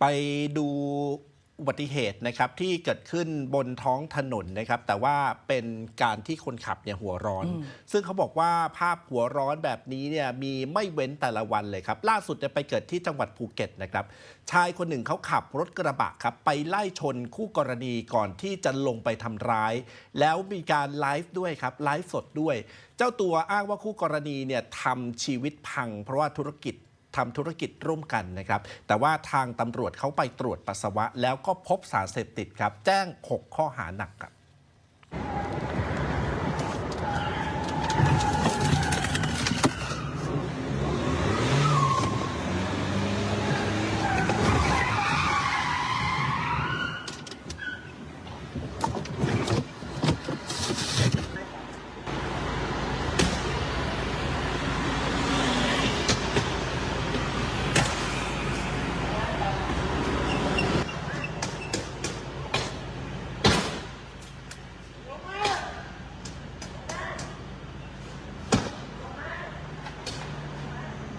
ไปดูอุบัติเหตุนะครับที่เกิดขึ้นบนท้องถนนนะครับ แต่ว่าเป็นการที่คนขับเนี่ยหัวร้อน ซึ่งเขาบอกว่าภาพหัวร้อนแบบนี้เนี่ยมีไม่เว้นแต่ละวันเลยครับ ล่าสุดเนี่ยไปเกิดที่จังหวัดภูเก็ตนะครับ ชายคนหนึ่งเขาขับรถกระบะครับ ไปไล่ชนคู่กรณีก่อนที่จะลงไปทำร้าย แล้วมีการไลฟ์ด้วยครับไลฟ์สดด้วย เจ้าตัวอ้างว่าคู่กรณีเนี่ยทำชีวิตพัง เพราะว่าธุรกิจ ทำธุรกิจร่วมกันนะครับ แต่ว่าทางตำรวจเขาไปตรวจปัสสาวะ แล้วก็พบสารเสพติดครับ แจ้ง 6 ข้อหาหนักครับ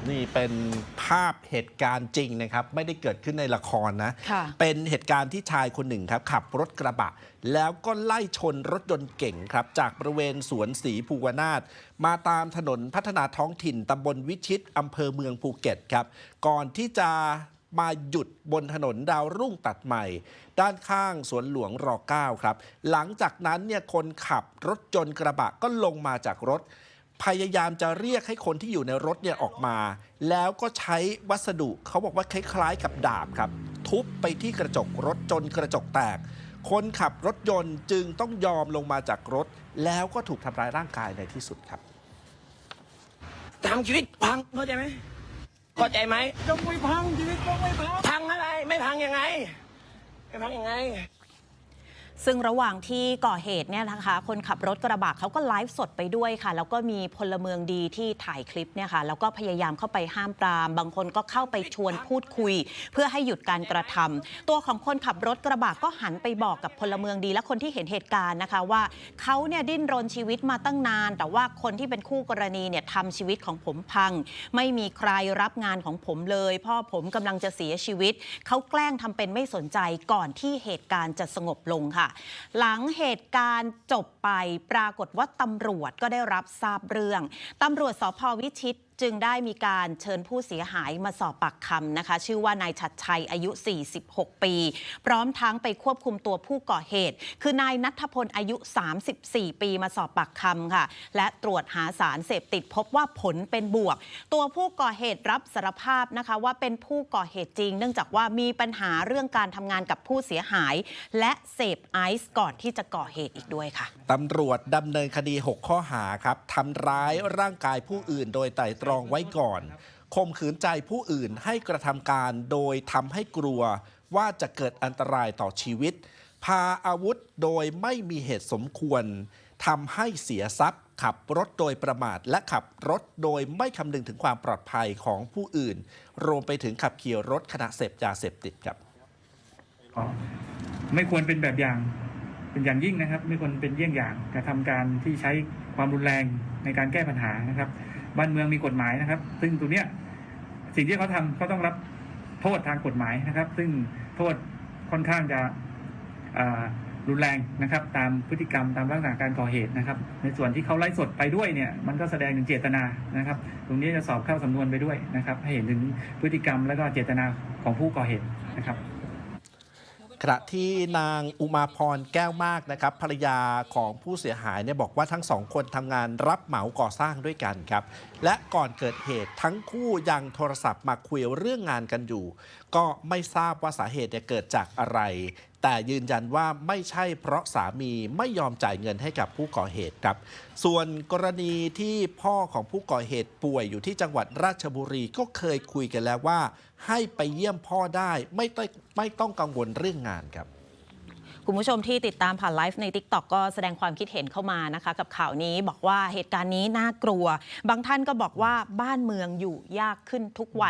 นี่เป็นภาพเหตุการณ์จริงนะครับ ไม่ได้เกิดขึ้นในละครนะ ค่ะ เป็นเหตุการณ์ที่ชายคนหนึ่งครับขับรถกระบะ แล้วก็ไล่ชนรถยนต์เก่งครับ จากบริเวณสวนสีภูวนาถมาตามถนนพัฒนาท้องถิ่นตำบลวิชิตอำเภอเมืองภูเก็ตครับ ก่อนที่จะมาหยุดบนถนนดาวรุ่งตัดใหม่ ด้านข้างสวนหลวงร9ครับ หลังจากนั้นเนี่ยคนขับรถยนต์กระบะก็ลงมาจากรถ พยายามจะเรียกให้คนที่อยู่ในรถเนี่ยออกมา แล้วก็ใช้วัสดุเขาบอกว่าคล้ายๆกับดาบครับ ทุบไปที่กระจกรถจนกระจกแตก คนขับรถยนต์จึงต้องยอมลงมาจากรถ แล้วก็ถูกทำร้ายร่างกายในที่สุดครับทำชีวิตพังเข้าใจไหมเข้าใจไหมต้องไม่พังชีวิตต้องไม่พังพังอะไร ไม่พังยังไงไม่พังยังไง ซึ่งระหว่างที่ก่อเหตุเนี่ยนะคะ คนขับรถกระบะเขาก็ไลฟ์สดไปด้วยค่ะ แล้วก็มีพลเมืองดีที่ถ่ายคลิปเนี่ยค่ะแล้วก็พยายามเข้าไปห้ามปราม บางคนก็เข้าไปชวนพูดคุย เพื่อให้หยุดการกระทำตัวของคนขับรถกระบะก็หันไปบอกกับพลเมืองดี และคนที่เห็นเหตุการณ์นะคะว่าเขาเนี่ยดิ้นรนชีวิตมาตั้งนาน แต่ว่าคนที่เป็นคู่กรณีเนี่ยทำชีวิตของผมพัง ไม่มีใครรับงานของผมเลย พ่อผมกำลังจะเสียชีวิตเขาแกล้งทำเป็นไม่สนใจก่อนที่เหตุการณ์จะสงบลงค่ะหลังเหตุการณ์จบไปปรากฏว่าตำรวจก็ได้รับทราบเรื่องตำรวจสพวิชิตจึงได้มีการเชิญผู้เสียหายมาสอบปากคำนะคะ ชื่อว่านายชัดชัยอายุ 46 ปี พร้อมทั้งไปควบคุมตัวผู้ก่อเหตุ คือนายนัทพลอายุ 34 ปีมาสอบปากคำค่ะ และตรวจหาสารเสพติดพบว่าผลเป็นบวก ตัวผู้ก่อเหตุรับสารภาพนะคะว่าเป็นผู้ก่อเหตุจริง เนื่องจากว่ามีปัญหาเรื่องการทำงานกับผู้เสียหาย และเสพไอซ์ก่อนที่จะก่อเหตุอีกด้วยค่ะตำรวจดำเนินคดี 6 ข้อหาครับทำร้ายร่างกายผู้อื่นโดยไตร่ตรองไว้ก่อนข่มขืนใจผู้อื่นให้กระทำการโดยทำให้กลัวว่าจะเกิดอันตรายต่อชีวิต พาอาวุธโดยไม่มีเหตุสมควรทำให้เสียทรัพย์ ขับรถโดยประมาท และขับรถโดยไม่คำนึงถึงความปลอดภัยของผู้อื่น รวมไปถึงขับขี่รถขณะเสพยาเสพติดครับ ไม่ควรเป็นแบบอย่างเป็นอย่างยิ่งนะครับ ไม่ควรเป็นเยี่ยงอย่างกระทำการที่ใช้ความรุนแรงในการแก้ปัญหานะครับ บ้านเมืองมีกฎหมายนะครับ ซึ่งตัวเนี้ยสิ่งที่เขาทำเขาต้องรับโทษทางกฎหมายนะครับ ซึ่งโทษค่อนข้างจะรุนแรงนะครับ ตามพฤติกรรมตามลักษณะการก่อเหตุนะครับ ในส่วนที่เขาไล่สดไปด้วยเนี่ย มันก็แสดงถึงเจตนานะครับ ตรงนี้จะสอบเข้าสำนวนไปด้วยนะครับ ให้เห็นถึงพฤติกรรมและก็เจตนาของผู้ก่อเหตุนะครับ ขณะที่นางอุมาพรแก้วมากนะครับภรรยาของผู้เสียหายเนี่ยบอกว่าทั้งสองคนทำงานรับเหมาก่อสร้างด้วยกันครับ และก่อนเกิดเหตุทั้งคู่ยังโทรศัพท์มาคุยเรื่องงานกันอยู่ ก็ไม่ทราบว่าสาเหตุเนี่ยเกิดจากอะไร แต่ยืนยันว่าไม่ใช่เพราะสามีไม่ยอมจ่ายเงินให้กับผู้ก่อเหตุครับ ส่วนกรณีที่พ่อของผู้ก่อเหตุป่วยอยู่ที่จังหวัดราชบุรีก็เคยคุยกันแล้วว่า ให้ไปเยี่ยมพ่อได้ไม่ต้องไม่ต้องกังวลเรื่องงานครับคุณผู้ชมที่ติดตามผ่านไลฟ์ใน t ิ k t o k ก็แสดงความคิดเห็นเข้ามานะคะ กับข่าวนี้บอกว่าเหตุการณ์นี้น่ากลัว บางท่านก็บอกว่าบ้านเมืองอยู่ยากขึ้นทุกวัน